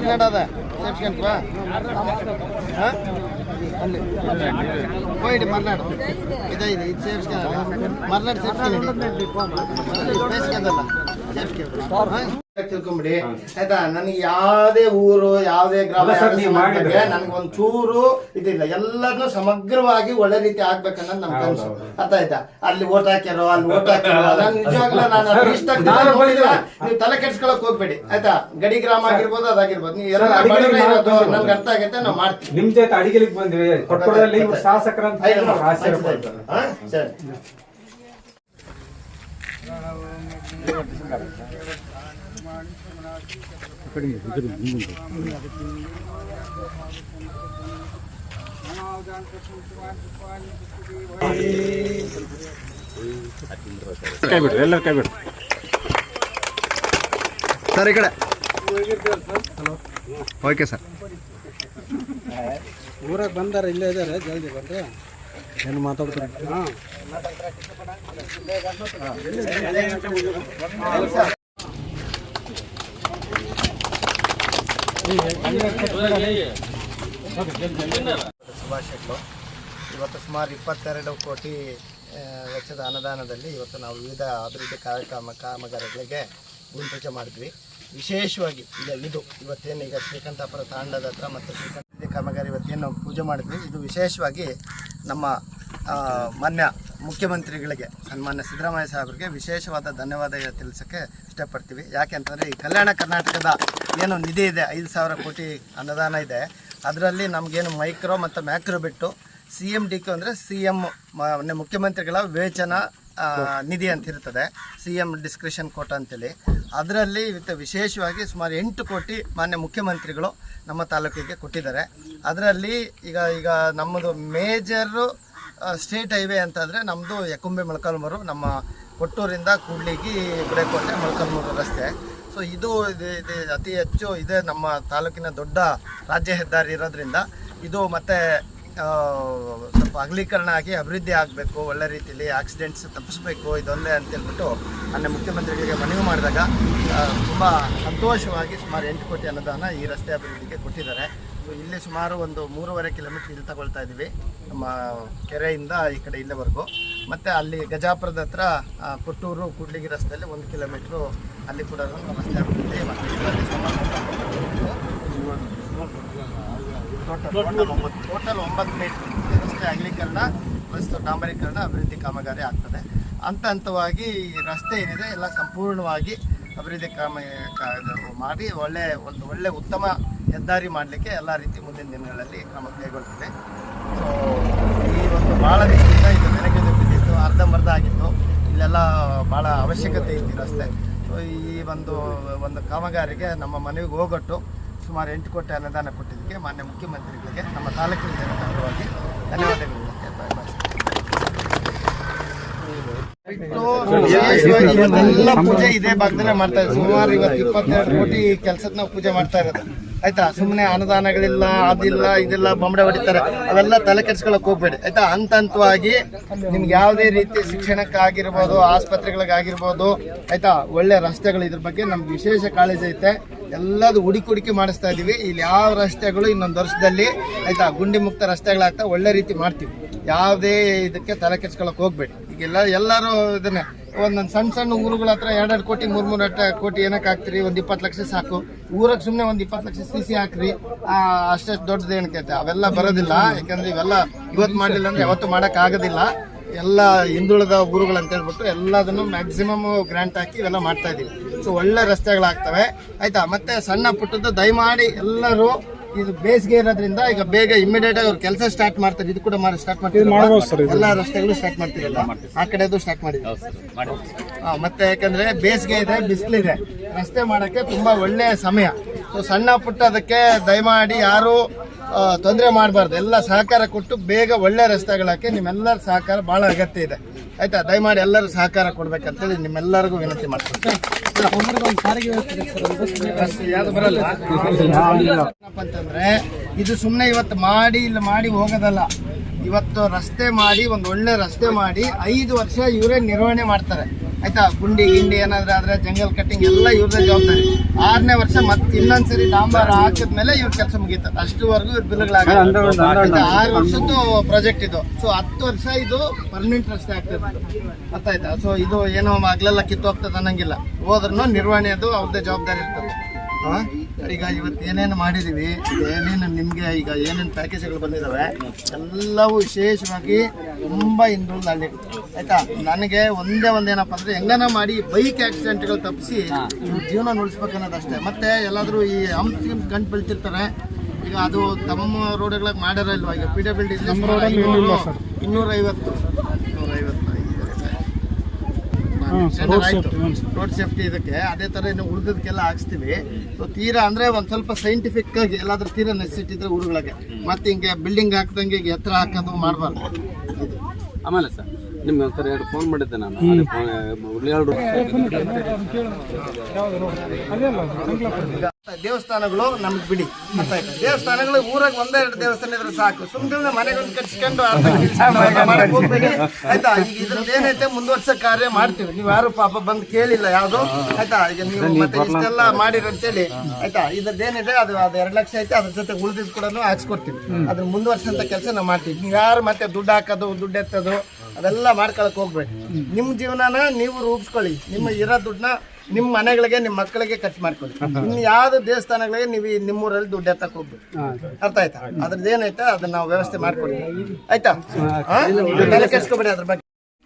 ಮರ್ನಾಡದ ಸೇರ್ಸ್ಕೊಂಡ್ವಾ ಹಾಂ? ಅಲ್ಲಿ. ಹೋಯ್ಡಿ ಮರ್ನಾಡು. ಇದೈದು ಇದೆ. ಇದು ಸೇರ್ಸ್ಕೊಂಡು ಮರ್ನಾಡು ಸೇರ್ಸ್ಕೊಂಡು ಬೇಸ್ಕೊಂಡಲ್ಲ ಸೇರ್ಸ್ಕೊಂಡು ತಿಳ್ಕೊಂಬಿಡಿ. ಆಯ್ತಾ? ನನಗೆ ಯಾವ್ದೇ ಊರು ಯಾವ್ದೇ ಗ್ರಾಮ ನನಗೆ ಒಂದು ಚೂರು ಇದಿಲ್ಲ. ಎಲ್ಲದನ್ನು ಸಮಗ್ರವಾಗಿ ಒಳ್ಳೆ ರೀತಿ ಆಗ್ಬೇಕನ್ನೋದು ನಮ್ ಕನಸು ಅರ್ಥ ಆಯ್ತಾ? ಅಲ್ಲಿ ಓಟ್ ಹಾಕ್ಯಾರೋ ಅಲ್ಲಿ ಓಟ್ ಹಾಕ್ಯಾರೋ ನಾನು ನಿಜವಾಗ್ಲೂ ನಾನು ಇಷ್ಟ. ನೀವು ತಲೆ ಕೆಡ್ಸ್ಕೊಳಕ್ ಹೋಗ್ಬೇಡಿ. ಆಯ್ತಾ? ಗಡಿ ಗ್ರಾಮ ಆಗಿರ್ಬೋದು ಅದಾಗಿರ್ಬೋದು. ನೀವು ಎಲ್ಲ ಇರೋದು ನನ್ಗೆ ಅರ್ಥ ಆಗೈತೆ ನಾವು ಮಾಡ್ತೀವಿ. ನಿಮ್ ಜೊತೆ ಅಡಿಗೆಲಿಗೆ ಬಂದ್ವಿ. ಪಡ್ತಾರೆ. ಹಾ? ಸರಿ. ಕೈ ಬಿಡ್ರಿ ಎಲ್ಲರೂ ಕೈ ಬಿಡ್ರಿ ಸರ್ ಈ ಕಡೆ. Okay sir. ಊರಾಗ ಬಂದಾರ ಇಲ್ಲೇ ಇದಾರೆ ಜಲ್ದಿ ಬಂದ್ರೆ. ಏನು ಮಾತಾಡ್ತಾರೆ ಸುಭಾಷ್ ಶುಭಾಶಯಗಳು. ಇವತ್ತು ಸುಮಾರು ಇಪ್ಪತ್ತೆರಡು ಕೋಟಿ ವೆಚ್ಚದ ಅನುದಾನದಲ್ಲಿ ಇವತ್ತು ನಾವು ವಿವಿಧ ಅಭಿವೃದ್ಧಿ ಕಾರ್ಯಕ್ರಮ ಕಾಮಗಾರಿಗಳಿಗೆ ಭೂಮಿ ಪೂಜೆ ಮಾಡಿದ್ವಿ. ವಿಶೇಷವಾಗಿ ಈಗ ಇದು, ಇವತ್ತೇನು ಈಗ ಶ್ರೀಕಂಠಾಪುರ ತಾಂಡದ ಹತ್ರ ಮತ್ತು ಶ್ರೀಕಂಠ ಕಾಮಗಾರಿ ಇವತ್ತೇನು ಪೂಜೆ ಮಾಡಿದ್ವಿ. ಇದು ವಿಶೇಷವಾಗಿ ನಮ್ಮ ಮಾನ್ಯ ಮುಖ್ಯಮಂತ್ರಿಗಳಿಗೆ, ಸನ್ಮಾನ್ಯ ಸಿದ್ದರಾಮಯ್ಯ ಸಾಹೇಬರಿಗೆ ವಿಶೇಷವಾದ ಧನ್ಯವಾದ ತಿಳಿಸೋಕ್ಕೆ ಇಷ್ಟಪಡ್ತೀವಿ. ಯಾಕೆ ಅಂತಂದರೆ ಈ ಕಲ್ಯಾಣ ಕರ್ನಾಟಕದ ಏನು ನಿಧಿ ಇದೆ, ಐದು ಸಾವಿರ ಕೋಟಿ ಅನುದಾನ ಇದೆ. ಅದರಲ್ಲಿ ನಮಗೇನು ಮೈಕ್ರೋ ಮತ್ತು ಮ್ಯಾಕ್ರೋ ಬಿಟ್ಟು ಸಿ ಎಂ ಡಿ ಕೆ ಅಂದರೆ ಸಿ ಎಂ ಮುಖ್ಯಮಂತ್ರಿಗಳ ವಿವೇಚನ ನಿಧಿ ಅಂತ ಇರ್ತದೆ. ಸಿ ಎಂ ಡಿಸ್ಕ್ರಿಷನ್ ಕೋಟ ಅಂತೇಳಿ. ಅದರಲ್ಲಿ ಇವತ್ತು ವಿಶೇಷವಾಗಿ ಸುಮಾರು ಎಂಟು ಕೋಟಿ ಮಾನ್ಯ ಮುಖ್ಯಮಂತ್ರಿಗಳು ನಮ್ಮ ತಾಲೂಕಿಗೆ ಕೊಟ್ಟಿದ್ದಾರೆ. ಅದರಲ್ಲಿ ಈಗ ಈಗ ನಮ್ಮದು ಮೇಜರು ಸ್ಟೇಟ್ ಹೈವೇ ಅಂತಂದರೆ ನಮ್ಮದು ಯಕುಂಬೆ ಮೊಳಕಾಲ್ಮೂರು ನಮ್ಮ ಕೊಟ್ಟೂರಿಂದ ಕೂಡ್ಲಿಗಿ ಬಿಡಕೋಟೆ ಮೊಳಕಾಲ್ಮೂರು ರಸ್ತೆ. ಸೊ ಇದು ಇದು ಅತಿ ಹೆಚ್ಚು ಇದೆ ನಮ್ಮ ತಾಲೂಕಿನ ದೊಡ್ಡ ರಾಜ್ಯ ಹೆದ್ದಾರಿ ಇರೋದ್ರಿಂದ. ಇದು ಮತ್ತೆ ಸ್ವಲ್ಪ ಅಗಲೀಕರಣ ಆಗಿ ಅಭಿವೃದ್ಧಿ ಆಗಬೇಕು, ಒಳ್ಳೆ ರೀತಿಯಲ್ಲಿ ಆಕ್ಸಿಡೆಂಟ್ಸ್ ತಪ್ಪಿಸ್ಬೇಕು, ಇದೊಂದೇ ಅಂತ ಹೇಳ್ಬಿಟ್ಟು ನನ್ನ ಮುಖ್ಯಮಂತ್ರಿಗಳಿಗೆ ಮನವಿ ಮಾಡಿದಾಗ ತುಂಬ ಸಂತೋಷವಾಗಿ ಸುಮಾರು ಎಂಟು ಕೋಟಿ ಅನುದಾನ ಈ ರಸ್ತೆ ಅಭಿವೃದ್ಧಿಗೆ ಕೊಟ್ಟಿದ್ದಾರೆ. ಇಲ್ಲಿ ಸುಮಾರು ಒಂದು ಮೂರುವರೆ ಕಿಲೋಮೀಟ್ರ್ ಇಲ್ಲಿ ತಗೊಳ್ತಾ ಇದ್ದೀವಿ ನಮ್ಮ ಕೆರೆಯಿಂದ ಈ ಕಡೆ ಇಲ್ಲಿವರೆಗೂ. ಮತ್ತು ಅಲ್ಲಿ ಗಜಾಪುರದ ಹತ್ರ ಕೊಟ್ಟೂರು ಕೂಡ್ಲಿಗಿ ರಸ್ತೆಯಲ್ಲಿ ಒಂದು ಕಿಲೋಮೀಟ್ರು ಅಲ್ಲಿ ಕೂಡ ರಸ್ತೆ ಅಭಿವೃದ್ಧಿ ಮತ್ತು ಟೋಟಲ್ ಒಂಬತ್ತು. ಟೋಟಲ್ ಒಂಬತ್ತು. ಮೀಟರ್ ರಸ್ತೆ ಅಗಲೀಕರಣ ಪ್ಲಸ್ ಡಾಂಬರೀಕರಣ ಅಭಿವೃದ್ಧಿ ಕಾಮಗಾರಿ ಆಗ್ತದೆ. ಹಂತ ಹಂತವಾಗಿ ಈ ರಸ್ತೆ ಏನಿದೆ ಎಲ್ಲ ಸಂಪೂರ್ಣವಾಗಿ ಅಭಿವೃದ್ಧಿ ಕಾಮ ಮಾಡಿ ಒಳ್ಳೆ ಒಂದು ಒಳ್ಳೆ ಉತ್ತಮ ಹೆದ್ದಾರಿ ಮಾಡಲಿಕ್ಕೆ ಎಲ್ಲ ರೀತಿ ಮುಂದಿನ ದಿನಗಳಲ್ಲಿ ಕ್ರಮ ಕೈಗೊಳ್ತದೆ. ಸೊ ಈ ಒಂದು ಭಾಳ ದಿವಸದಿಂದ ಇದು ನೆನೆಗೆದು ಬಿದ್ದಿತ್ತು ಅರ್ಧಂಬರ್ಧ ಆಗಿತ್ತು ಇಲ್ಲೆಲ್ಲ ಭಾಳ ಅವಶ್ಯಕತೆ ಇತ್ತು ರಸ್ತೆ. ಸೊ ಈ ಒಂದು ಒಂದು ಕಾಮಗಾರಿಗೆ ನಮ್ಮ ಮನೆಗೆ ಹೋಗೊಟ್ಟು ಸುಮಾರು ಎಂಟು ಕೋಟಿ ಅನುದಾನ ಕೊಟ್ಟಿದ್ದಕ್ಕೆ ಮಾನ್ಯ ಮುಖ್ಯಮಂತ್ರಿಗಳಿಗೆ ನಮ್ಮ ತಾಲೂಕಿನ ಜನತೆ ಪರವಾಗಿ ಧನ್ಯವಾದಗಳು ಪೂಜೆ ಇದೇ ಭಾಗದಲ್ಲೇ ಮಾಡ್ತಾ ಇದ್ದೀವಿ. ಸುಮಾರು ಇವತ್ತು ಇಪ್ಪತ್ತೆರಡು ಕೋಟಿ ಕೆಲಸದ ನಾವು ಪೂಜೆ ಮಾಡ್ತಾ ಇರೋದು. ಆಯ್ತಾ? ಸುಮ್ಮನೆ ಅನುದಾನಗಳಿಲ್ಲ, ಅದಿಲ್ಲ, ಇದಿಲ್ಲ ಬೊಂಬಡೆ ಹೊಡಿತಾರೆ. ಅವೆಲ್ಲ ತಲೆ ಕೆಡ್ಸ್ಕೊಳಕ್ ಹೋಗ್ಬೇಡಿ. ಆಯ್ತಾ? ಹಂತ ಹಂತವಾಗಿ ನಿಮ್ಗೆ ಯಾವುದೇ ರೀತಿ ಶಿಕ್ಷಣಕ್ಕಾಗಿರ್ಬೋದು, ಆಸ್ಪತ್ರೆಗಳಿಗಾಗಿರ್ಬೋದು, ಆಯ್ತಾ? ಒಳ್ಳೆ ರಸ್ತೆಗಳು ಇದ್ರ ಬಗ್ಗೆ ನಮ್ಗೆ ವಿಶೇಷ ಕಾಳಜಿ ಐತೆ. ಎಲ್ಲದು ಹುಡುಕಿ ಹುಡುಕಿ ಮಾಡಿಸ್ತಾ ಇದ್ದೀವಿ ಇಲ್ಲಿ ಯಾವ ರಸ್ತೆಗಳು ಇನ್ನೊಂದು ವರ್ಷದಲ್ಲಿ ಆಯ್ತಾ ಗುಂಡಿ ಮುಕ್ತ ರಸ್ತೆಗಳಾಗ್ತಾ ಒಳ್ಳೆ ರೀತಿ ಮಾಡ್ತೀವಿ. ಯಾವುದೇ ಇದಕ್ಕೆ ತಲೆ ಕೆಡ್ಸ್ಕೊಳಕ್ ಹೋಗ್ಬೇಡಿ. ಈಗೆಲ್ಲ ಎಲ್ಲರೂ ಇದನ್ನೇ ಒಂದೊಂದು ಸಣ್ಣ ಸಣ್ಣ ಊರುಗಳ ಹತ್ರ ಎರಡೆರಡು ಕೋಟಿ ಮೂರು ಮೂರು ಕೋಟಿ ಏನಕ್ಕೆ ಹಾಕ್ತೀರಿ? ಒಂದು ಇಪ್ಪತ್ತು ಲಕ್ಷ ಸಾಕು. ಊರಿಗೆ ಸುಮ್ಮನೆ ಒಂದು ಇಪ್ಪತ್ತು ಲಕ್ಷ ಸಿ ಸಿ ಹಾಕ್ರಿ. ಆ, ದೊಡ್ಡದು ಏನು ಏನಕ್ಕೆ ಅವೆಲ್ಲ ಬರೋದಿಲ್ಲ. ಯಾಕಂದ್ರೆ ಇವೆಲ್ಲ ಇವತ್ತು ಮಾಡಲಿಲ್ಲ ಅಂದ್ರೆ ಯಾವತ್ತು ಮಾಡೋಕ್ಕಾಗೋದಿಲ್ಲ ಎಲ್ಲ ಹಿಂದುಳಿದ ಊರುಗಳು ಅಂತ ಹೇಳ್ಬಿಟ್ಟು ಎಲ್ಲದನ್ನು ಮ್ಯಾಕ್ಸಿಮಮ್ ಗ್ರ್ಯಾಂಟ್ ಹಾಕಿ ಇವೆಲ್ಲ ಮಾಡ್ತಾ ಇದೀವಿ. ಸೊ ಒಳ್ಳೆ ರಸ್ತೆಗಳಾಗ್ತವೆ. ಆಯ್ತಾ? ಮತ್ತೆ ಸಣ್ಣ ಪುಟ್ಟದ್ದು ದಯಮಾಡಿ ಎಲ್ಲರೂ ಇದು ಬೇಸಿಗೆ ಇರೋದ್ರಿಂದ ಈಗ ಬೇಗ ಇಮಿಡಿಯೇಟ್ ಆಗಿ ಅವ್ರು ಕೆಲಸ ಸ್ಟಾರ್ಟ್ ಮಾಡ್ತಾರೆ. ಇದು ಕೂಡ ಮಾಡಿ ಸ್ಟಾರ್ಟ್ ಮಾಡ್ತೀವಿ ಎಲ್ಲ ರಸ್ತೆಗಳು ಸ್ಟಾರ್ಟ್ ಮಾಡ್ತೀವಿ. ಆ ಕಡೆದು ಸ್ಟಾರ್ಟ್ ಮಾಡಿದ್ವಿ ಹಾ, ಮತ್ತೆ ಯಾಕಂದ್ರೆ ಬೇಸಿಗೆ ಇದೆ ಬಿಸಿಲಿದೆ. ರಸ್ತೆ ಮಾಡಕ್ಕೆ ತುಂಬಾ ಒಳ್ಳೆ ಸಮಯ. ಸೊ ಸಣ್ಣ ಪುಟ್ಟ ಅದಕ್ಕೆ ದಯಮಾಡಿ ಯಾರು ತೊಂದರೆ ಮಾಡಬಾರ್ದು. ಎಲ್ಲ ಸಹಕಾರ ಕೊಟ್ಟು ಬೇಗ ಒಳ್ಳೆ ರಸ್ತೆಗಳಕ್ಕೆ ನಿಮ್ಮೆಲ್ಲರ ಸಹಕಾರ ಬಹಳ ಅಗತ್ಯ ಇದೆ. ಆಯ್ತಾ ದಯಮಾಡಿ ಎಲ್ಲರೂ ಸಹಕಾರ ಕೊಡ್ಬೇಕಂತೇಳಿ ನಿಮ್ಮೆಲ್ಲರಿಗೂ ವಿನಂತಿ ಮಾಡ್ತೀನಿ ಏನಪ್ಪ ಅಂತಂದ್ರೆ ಇದು ಸುಮ್ಮನೆ ಇವತ್ತು ಮಾಡಿ ಇಲ್ಲಿ ಮಾಡಿ ಹೋಗೋದಲ್ಲ. ಇವತ್ತು ರಸ್ತೆ ಮಾಡಿ ಒಂದು ಒಳ್ಳೆ ರಸ್ತೆ ಮಾಡಿ ಐದು ವರ್ಷ ಇವರೇ ನಿರ್ವಹಣೆ ಮಾಡ್ತಾರೆ. ಆಯ್ತಾ? ಗುಂಡಿ ಗಿಂಡಿ ಏನಾದ್ರೆ ಆದರೆ ಜಂಗಲ್ ಕಟ್ಟಿಂಗ್ ಎಲ್ಲ ಇವ್ರದೇ ಜವಾಬ್ದಾರಿ. ಆರನೇ ವರ್ಷ ಮತ್ತೆ ಇನ್ನೊಂದ್ಸರಿ ಡಾಂಬಾರ ಹಾಕಿದ್ಮೇಲೆ ಇವ್ರ ಕೆಲಸ ಮುಗೀತದೆ. ಅಷ್ಟುವರೆಗೂ ಇವ್ರ ಬಿಲ್ಗಳಾಗುತ್ತೆ ಆರು ವರ್ಷದ್ದು ಪ್ರಾಜೆಕ್ಟ್ ಇದು. ಸೊ ಹತ್ತು ವರ್ಷ ಇದು ಪರ್ಮನೆಂಟ್ ರಸ್ತೆ ಆಗ್ತದೆ ಗೊತ್ತಾಯ್ತಾ ಸೊ ಇದು ಏನೋ ಆಗ್ಲೆಲ್ಲ ಕಿತ್ತೋಗ್ತದೆ ಅನ್ನಂಗಿಲ್ಲ. ಹೋದ್ರೂ ನಿರ್ವಹಣೆ ಅದು ಅವ್ರದ್ದೇ ಜವಾಬ್ದಾರಿ ಇರ್ತದೆ. ಹಾ? ಈಗ ಇವತ್ತು ಏನೇನು ಮಾಡಿದ್ದೀವಿ ಏನೇನು ನಿಮಗೆ ಈಗ ಏನೇನು ಪ್ಯಾಕೇಜ್ಗಳು ಬಂದಿದ್ದಾವೆ ಎಲ್ಲವೂ ವಿಶೇಷವಾಗಿ ತುಂಬ ಹಿಂದುಳಿದ ಹಳ್ಳಿ ಆಯ್ತಾ? ನನಗೆ ಒಂದೇ ಒಂದೇನಪ್ಪ ಅಂದರೆ ಹೆಂಗನ ಮಾಡಿ ಬೈಕ್ ಆಕ್ಸಿಡೆಂಟ್ಗಳು ತಪ್ಪಿಸಿ ಜೀವನ ಉಳಿಸ್ಬೇಕು ಅನ್ನೋದಷ್ಟೇ ಮತ್ತೆ ಎಲ್ಲಾದರೂ ಈ ಹಂಪ್ ಕಂಡು ಬೆಳ್ತಿರ್ತಾರೆ. ಈಗ ಅದು ತಮ್ಮ ರೋಡ್ಗಳಾಗ ಮಾಡಿರೋ ಇಲ್ವಾ ಈಗ ಪಿ ಡಬ್ಲ್ಯೂ ಡಿ ಇನ್ನೂರೈವತ್ತು. ರೋಡ್ ಸೇಫ್ಟಿ ಇದಕ್ಕೆ. ಅದೇ ತರ ಇನ್ನು ಉಳಿದದಕ್ಕೆಲ್ಲ ಹಾಕ್ಸ್ತೀವಿ. ಸೊ ತೀರಾ ಅಂದ್ರೆ ಒಂದ್ ಸ್ವಲ್ಪ ಸೈಂಟಿಫಿಕ್ ಆಗಿ ಎಲ್ಲಾದ್ರೂ ತೀರಾ ನೆಸೆಸಿಟಿ ಇದ್ರೆ ಊರುಗಳಿಗೆ. ಮತ್ತೆ ಹಿಂಗೆ ಬಿಲ್ಡಿಂಗ್ ಹಾಕ್ದಂಗೆ ಈಗ ಎತ್ತರ ಹಾಕೋದು ಮಾಡಬಾರ್ದು. ಆಮೇಲೆ ಸರ್ ನಿಮ್ಗೆ ಒಂದ್ಸರಿ ಎರಡು ಫೋನ್ ಮಾಡಿದ್ದೆ ನಾನು. ಉಳ್ಳಿಯಾಳು ದೇವಸ್ಥಾನಗಳು ನಮ್ಗೆ ಬಿಡಿ? ದೇವಸ್ಥಾನಗಳು ಊರಾಗ ಒಂದೆರಡು ದೇವಸ್ಥಾನ ಇದ್ರೆ ಸಾಕು. ಸುಮ್ಮನೆ ಮನೆಗಳನ್ನ ಕಟ್ಸ್ಕೊಂಡು. ಆಯ್ತಾ? ಈಗ ಇದ್ರದ್ದು ಏನೈತೆ? ಮುಂದುವರ್ಸೋ ಕಾರ್ಯ ಮಾಡ್ತೀವಿ. ನೀವು ಯಾರು ಪಾಪ ಬಂದು ಕೇಳಿಲ್ಲ ಯಾವ್ದು? ಆಯ್ತಾ? ಈಗ ನೀವು ಮತ್ತೆ ಇಷ್ಟೆಲ್ಲ ಮಾಡಿರಿ ಅಂತೇಳಿ. ಆಯ್ತಾ? ಇದ್ರದ್ದು ಏನಿದೆ? ಅದು ಅದು ಎರಡು ಲಕ್ಷ ಐತೆ. ಅದ್ರ ಜೊತೆ ಉಳಿದಿದ್ ಕೂಡ ಹಾಕ್ಸ್ಕೊಡ್ತೀವಿ. ಅದನ್ನ ಮುಂದುವರ್ಸಂತ ಕೆಲಸ ನಾವು ಮಾಡ್ತೀವಿ. ನೀವು ಯಾರು ಮತ್ತೆ ದುಡ್ಡು ಹಾಕೋದು ದುಡ್ಡು ಎತ್ತೋದು ಅದೆಲ್ಲ ಮಾಡ್ಕೊಳಕ್ ಹೋಗ್ಬೇಡಿ. ನಿಮ್ಮ ಜೀವನನ ನೀವು ರೂಪಿಸ್ಕೊಳ್ಳಿ. ನಿಮ್ಮ ಇರೋ ದುಡ್ಡನ್ನ ನಿಮ್ಮ ಮನೆಗಳಿಗೆ ನಿಮ್ಮ ಮಕ್ಕಳಿಗೆ ಖರ್ಚು ಮಾಡ್ಕೊಳ್ಳಿ. ಇನ್ನು ಯಾವ್ದು ದೇವಸ್ಥಾನಗಳಿಗೆ ನೀವು ಈ ನಿಮ್ಮೂರಲ್ಲಿ ದುಡ್ಡು ಎತ್ತಕ್ಕೆ ಹೋಗ್ಬೇಕು ಅರ್ಥ ಆಯ್ತಾ? ಅದ್ರದ್ದು ಏನೈತೆ ಅದನ್ನ ನಾವು ವ್ಯವಸ್ಥೆ ಮಾಡ್ಕೊಡಿ ಆಯ್ತಾ? ತಲೆ ಕೆಡ್ಸ್ಕೊಬೇಡಿ ಅದ್ರ ಬಗ್ಗೆ.